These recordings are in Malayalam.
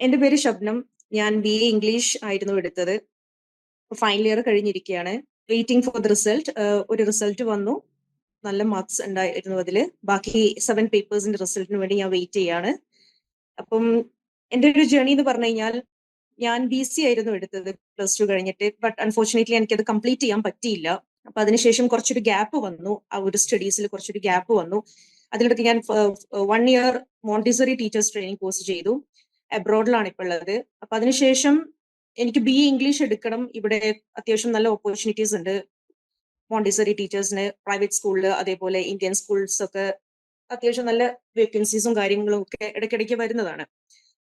എന്റെ പേര് ശബ്നം. ഞാൻ ബി എ ഇംഗ്ലീഷ് ആയിരുന്നു എടുത്തത്. ഫൈനൽ ഇയർ കഴിഞ്ഞിരിക്കുകയാണ് വെയിറ്റിംഗ് ഫോർ ദ റിസൾട്ട് ഒരു റിസൾട്ട് വന്നു. നല്ല മാർക്സ് ഉണ്ടായിരുന്നു അതിൽ ബാക്കി സെവൻ പേപ്പേഴ്സിന്റെ റിസൾട്ടിന് വേണ്ടി ഞാൻ വെയിറ്റ് ചെയ്യാണ്. അപ്പം എന്റെ ഒരു ജേണി എന്ന് പറഞ്ഞു കഴിഞ്ഞാൽ ഞാൻ ബി സി ആയിരുന്നു എടുത്തത് പ്ലസ് ടു കഴിഞ്ഞിട്ട്. ബട്ട് അൺഫോർച്ചുനേറ്റ്ലി എനിക്കത് കംപ്ലീറ്റ് ചെയ്യാൻ പറ്റിയില്ല. അപ്പൊ അതിനുശേഷം കുറച്ചൊരു ഗ്യാപ്പ് വന്നു. ആ ഒരു സ്റ്റഡീസിൽ കുറച്ചൊരു ഗ്യാപ്പ് വന്നു. അതിലിടയ്ക്ക് ഞാൻ one year Montessori teachers training course ചെയ്തു. അബ്രോഡിലാണ് ഇപ്പോൾ ഉള്ളത്. അപ്പൊ അതിനുശേഷം എനിക്ക് ബി ഇംഗ്ലീഷ് എടുക്കണം. ഇവിടെ അത്യാവശ്യം നല്ല ഓപ്പർച്യൂണിറ്റീസ് ഉണ്ട്. മോണ്ടിസറി ടീച്ചേഴ്സിന് പ്രൈവറ്റ് സ്കൂളിൽ അതേപോലെ ഇന്ത്യൻ സ്കൂൾസ് ഒക്കെ അത്യാവശ്യം നല്ല വേക്കൻസീസും കാര്യങ്ങളും ഒക്കെ ഇടയ്ക്കിടയ്ക്ക് വരുന്നതാണ്.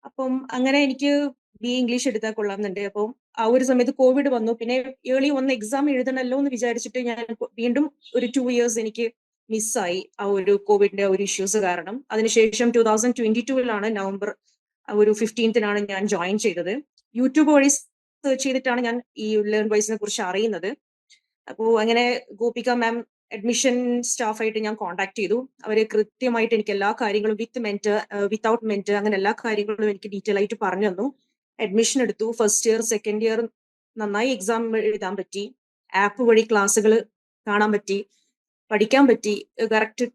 അപ്പം അങ്ങനെ എനിക്ക് ബി ഇംഗ്ലീഷ് എടുത്താൽ കൊള്ളാമെന്നുണ്ട്. അപ്പം ആ ഒരു സമയത്ത് കോവിഡ് വന്നു. പിന്നെ ഏർലി ഒന്ന് എക്സാം എഴുതണല്ലോ എന്ന് വിചാരിച്ചിട്ട് ഞാൻ വീണ്ടും ഒരു ടു ഇയേഴ്സ് എനിക്ക് മിസ്സായി ആ ഒരു കോവിഡിന്റെ ഒരു ഇഷ്യൂസ് കാരണം. അതിനുശേഷം ടൂ തൗസൻഡ് ട്വന്റി ടൂവിലാണ് നവംബർ ഒരു ഫിഫ്റ്റീൻത്തിനാണ് ഞാൻ ജോയിൻ ചെയ്തത്. യൂട്യൂബ് വഴി സെർച്ച് ചെയ്തിട്ടാണ് ഞാൻ ഈ ലേൺ വൈസിനെ കുറിച്ച് അറിയുന്നത്. അപ്പോൾ അങ്ങനെ ഗോപിക മാം അഡ്മിഷൻ സ്റ്റാഫായിട്ട് ഞാൻ കോൺടാക്ട് ചെയ്തു. അവർ കൃത്യമായിട്ട് എനിക്ക് എല്ലാ കാര്യങ്ങളും വിത്ത് മെന്റ് വിത്തൗട്ട് മെന്റ് അങ്ങനെ എല്ലാ കാര്യങ്ങളും എനിക്ക് ഡീറ്റെയിൽ ആയിട്ട് പറഞ്ഞു തന്നു. അഡ്മിഷൻ എടുത്തു. ഫസ്റ്റ് ഇയർ സെക്കൻഡ് ഇയർ നന്നായി എക്സാം എഴുതാൻ പറ്റി. ആപ്പ് വഴി ക്ലാസ്സുകൾ കാണാൻ പറ്റി. പഠിക്കാൻ പറ്റി. കറക്റ്റ്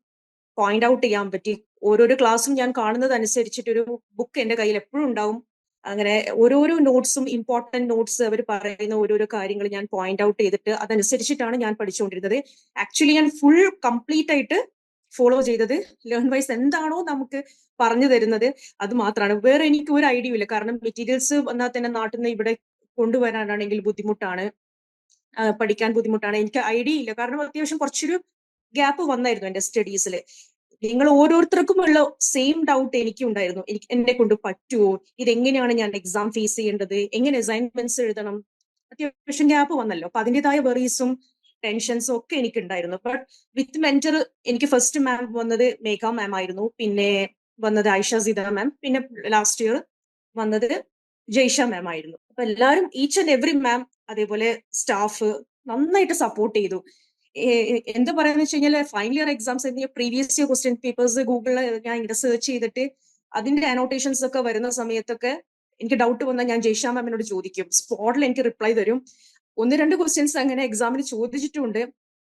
പോയിന്റ് ഔട്ട് ചെയ്യാൻ പറ്റി. ഓരോരോ ക്ലാസ്സും ഞാൻ കാണുന്നത് അനുസരിച്ചിട്ടൊരു ബുക്ക് എന്റെ കയ്യിൽ എപ്പോഴും ഉണ്ടാവും. അങ്ങനെ ഓരോരോ നോട്ട്സും ഇമ്പോർട്ടന്റ് നോട്ട്സ് അവർ പറയുന്ന ഓരോരോ കാര്യങ്ങൾ ഞാൻ പോയിന്റ് ഔട്ട് ചെയ്തിട്ട് അതനുസരിച്ചിട്ടാണ് ഞാൻ പഠിച്ചുകൊണ്ടിരുന്നത്. ആക്ച്വലി ഞാൻ ഫുൾ കംപ്ലീറ്റ് ആയിട്ട് ഫോളോ ചെയ്തത് ലേൺ വൈസ് എന്താണോ നമുക്ക് പറഞ്ഞു തരുന്നത് അത് മാത്രമാണ്. വേറെ എനിക്ക് ഒരു ഐഡിയ ഇല്ല. കാരണം മെറ്റീരിയൽസ് വന്നാൽ തന്നെ നാട്ടിൽ നിന്ന് ഇവിടെ കൊണ്ടുവരാനാണെങ്കിൽ ബുദ്ധിമുട്ടാണ്. പഠിക്കാൻ ബുദ്ധിമുട്ടാണ്. എനിക്ക് ഐഡിയ ഇല്ല. കാരണം അത്യാവശ്യം കുറച്ചൊരു ഗ്യാപ്പ് വന്നായിരുന്നു എന്റെ സ്റ്റഡീസിൽ നിങ്ങൾ ഓരോരുത്തർക്കും ഉള്ള സെയിം ഡൗട്ട് എനിക്കും ഉണ്ടായിരുന്നു എനിക്ക് എന്നെ കൊണ്ട് പറ്റുമോ ഇതെങ്ങനെയാണ് ഞാൻ എക്സാം ഫേസ് ചെയ്യേണ്ടത്? എങ്ങനെ അസൈൻമെന്റ്സ് എഴുതണം? അത്യാവശ്യം ഗ്യാപ്പ് വന്നല്ലോ. അപ്പൊ അതിന്റെതായ വെറീസും ടെൻഷൻസും ഒക്കെ എനിക്ക് ഉണ്ടായിരുന്നു ബട്ട് വിത്ത് മെന്റർ എനിക്ക് ഫസ്റ്റ് മാം വന്നത് മേഘ മാം ആയിരുന്നു. പിന്നെ വന്നത് ഐഷ സീത മാം പിന്നെ ലാസ്റ്റ് ഇയർ വന്നത് ജയ്ഷ മാം ആയിരുന്നു. അപ്പൊ എല്ലാവരും ഈച്ച് ആൻഡ് എവറി മാം അതേപോലെ സ്റ്റാഫ് നന്നായിട്ട് സപ്പോർട്ട് ചെയ്തു. എന്താ പറയാന്ന് വെച്ച് കഴിഞ്ഞാൽ final year exams previous year question papers ഗൂഗിളിൽ ഞാൻ ഇങ്ങനെ സെർച്ച് ചെയ്തിട്ട് അതിന്റെ അനോട്ടേഷൻസ് ഒക്കെ വരുന്ന സമയത്തൊക്കെ എനിക്ക് ഡൗട്ട് വന്നാൽ ഞാൻ ജയ്ഷാ മാമിനോട് ചോദിക്കും. സ്പോട്ടിൽ എനിക്ക് റിപ്ലൈ തരും. ഒന്ന് രണ്ട് ക്വസ്റ്റ്യൻസ് അങ്ങനെ എക്സാമിന് ചോദിച്ചിട്ടുണ്ട്.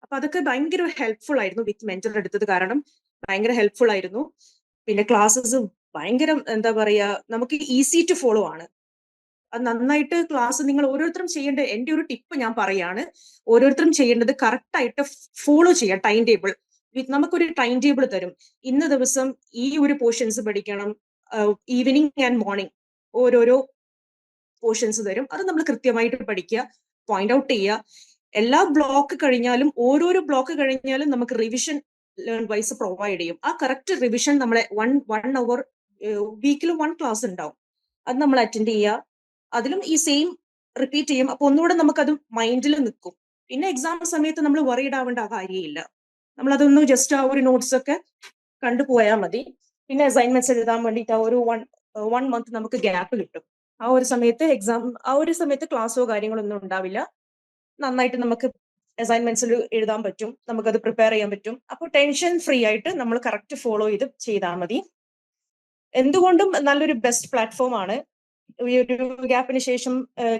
അപ്പൊ അതൊക്കെ ഭയങ്കര ഹെൽപ്ഫുൾ ആയിരുന്നു വിത്ത് മെന്റർ എടുത്തത് കാരണം ഭയങ്കര ഹെൽപ്ഫുൾ ആയിരുന്നു. പിന്നെ ക്ലാസ്സസ് ഭയങ്കര എന്താ പറയാ നമുക്ക് ഈസി ടു ഫോളോ ആണ്. നന്നായിട്ട് ക്ലാസ് നിങ്ങൾ ഓരോരുത്തരും ചെയ്യേണ്ട എന്റെ ഒരു ടിപ്പ് ഞാൻ പറയാണ്. ഓരോരുത്തരും ചെയ്യേണ്ടത് കറക്റ്റ് ആയിട്ട് ഫോളോ ചെയ്യാം ടൈം ടേബിൾ. നമുക്കൊരു ടൈം ടേബിൾ തരും. ഇന്ന ദിവസം ഈ ഒരു പോർഷൻസ് പഠിക്കണം ഈവനിങ് ആൻഡ് മോർണിംഗ് ഓരോരോ പോർഷൻസ് തരും. അത് നമ്മൾ കൃത്യമായിട്ട് പഠിക്കുക പോയിന്റ് ഔട്ട് ചെയ്യുക. എല്ലാ ബ്ലോക്ക് കഴിഞ്ഞാലും ഓരോരോ ബ്ലോക്ക് കഴിഞ്ഞാലും നമുക്ക് റിവിഷൻ ലേൺ വൈസ് പ്രൊവൈഡ് ചെയ്യും. ആ കറക്റ്റ് റിവിഷൻ നമ്മളെ വൺ വൺ അവർ വീക്കിൽ വൺ ക്ലാസ് ഉണ്ടാവും. അത് നമ്മൾ അറ്റൻഡ് ചെയ്യുക. അതിലും ഈ സെയിം റിപ്പീറ്റ് ചെയ്യും. അപ്പൊ ഒന്നുകൂടെ നമുക്കത് മൈൻഡിൽ നിൽക്കും പിന്നെ എക്സാം സമയത്ത് നമ്മൾ വറീഡ് ആവേണ്ട കാര്യമില്ല. നമ്മൾ അതൊന്ന് ജസ്റ്റ് ആ ഒരു നോട്ട്സ് ഒക്കെ കണ്ടുപോയാൽ മതി. പിന്നെ അസൈൻമെന്റ്സ് എഴുതാൻ വേണ്ടിയിട്ട് ആ ഒരു വൺ വൺ മന്ത് നമുക്ക് ഗ്യാപ്പ് കിട്ടും. ആ ഒരു സമയത്ത് എക്സാം ആ ഒരു സമയത്ത് ക്ലാസ്സോ കാര്യങ്ങളോ ഒന്നും ഉണ്ടാവില്ല. നന്നായിട്ട് നമുക്ക് അസൈൻമെന്റ്സിൽ എഴുതാൻ പറ്റും. നമുക്കത് പ്രിപ്പയർ ചെയ്യാൻ പറ്റും. അപ്പോൾ ടെൻഷൻ ഫ്രീ ആയിട്ട് നമ്മൾ കറക്റ്റ് ഫോളോ ചെയ്ത് ചെയ്താൽ മതി. എന്തുകൊണ്ടും നല്ലൊരു ബെസ്റ്റ് പ്ലാറ്റ്ഫോം ആണ് ഒരു ഗ്യാപ്പിന് ശേഷം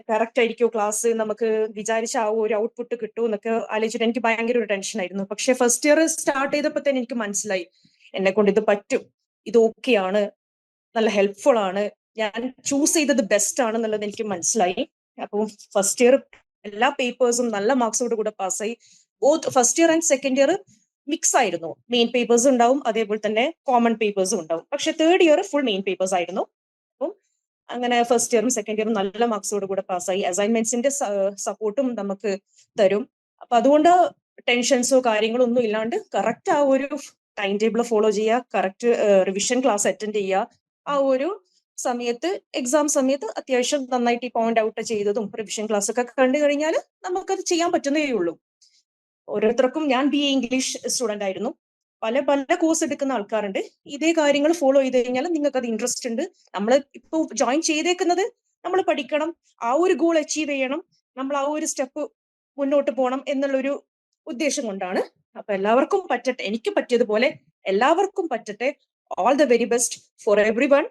കറക്റ്റ് ആയിരിക്കും ക്ലാസ് നമുക്ക് വിചാരിച്ച ആ ഒരു ഔട്ട്പുട്ട് കിട്ടും എന്നൊക്കെ ആലോചിച്ചിട്ട് എനിക്ക് ഭയങ്കര ഒരു ടെൻഷൻ ആയിരുന്നു. പക്ഷെ ഫസ്റ്റ് ഇയർ സ്റ്റാർട്ട് ചെയ്തപ്പോൾ തന്നെ എനിക്ക് മനസ്സിലായി. എന്നെ കൊണ്ട് ഇത് പറ്റും. ഇത് ഓക്കെയാണ് നല്ല ഹെൽപ്ഫുൾ ആണ്. ഞാൻ ചൂസ് ചെയ്തത് ബെസ്റ്റ് ആണ് എന്നുള്ളത് എനിക്ക് മനസ്സിലായി. അപ്പോൾ ഫസ്റ്റ് ഇയർ എല്ലാ പേപ്പേഴ്സും നല്ല മാർക്സോട് കൂടെ പാസ്സായി both first year and second year mix ആയിരുന്നു. മെയിൻ പേപ്പേഴ്സ് ഉണ്ടാവും. അതേപോലെ തന്നെ കോമൺ പേപ്പേഴ്സും ഉണ്ടാവും. പക്ഷെ third year full main papers ആയിരുന്നു. അപ്പം അങ്ങനെ ഫസ്റ്റ് ഇയറും സെക്കൻഡ് ഇയറും നല്ല മാർക്സോട് കൂടെ പാസ്സായി അസൈൻമെന്റ്സിന്റെ സപ്പോർട്ടും നമുക്ക് തരും. അപ്പൊ അതുകൊണ്ട് ടെൻഷൻസോ കാര്യങ്ങളോ ഒന്നും ഇല്ലാണ്ട് കറക്റ്റ് ആ ഒരു ടൈം ടേബിൾ ഫോളോ ചെയ്യുക കറക്റ്റ് റിവിഷൻ ക്ലാസ് അറ്റൻഡ് ചെയ്യുക. ആ ഒരു സമയത്ത് എക്സാം സമയത്ത് അത്യാവശ്യം നന്നായിട്ട് ഈ പോയിന്റ് ഔട്ട് ചെയ്തതും റിവിഷൻ ക്ലാസ് ഒക്കെ കണ്ടു കഴിഞ്ഞാൽ നമുക്കത് ചെയ്യാൻ പറ്റുന്നേ ഉള്ളൂ ഓരോരുത്തർക്കും ഞാൻ ബി എ ഇംഗ്ലീഷ് സ്റ്റുഡന്റ് ആയിരുന്നു. പല പല കോഴ്സ് എടുക്കുന്ന ആൾക്കാരുണ്ട്. ഇതേ കാര്യങ്ങൾ ഫോളോ ചെയ്ത് കഴിഞ്ഞാൽ നിങ്ങൾക്ക് അത് ഇൻട്രസ്റ്റ് ഉണ്ട്. നമ്മൾ ഇപ്പോൾ ജോയിൻ ചെയ്തേക്കുന്നത് നമ്മൾ പഠിക്കണം. ആ ഒരു ഗോൾ അച്ചീവ് ചെയ്യണം. നമ്മൾ ആ ഒരു സ്റ്റെപ്പ് മുന്നോട്ട് പോകണം എന്നുള്ളൊരു ഉദ്ദേശം കൊണ്ടാണ്. അപ്പൊ എല്ലാവർക്കും പറ്റട്ടെ എനിക്ക് പറ്റിയതുപോലെ എല്ലാവർക്കും പറ്റട്ടെ. All the very best for everyone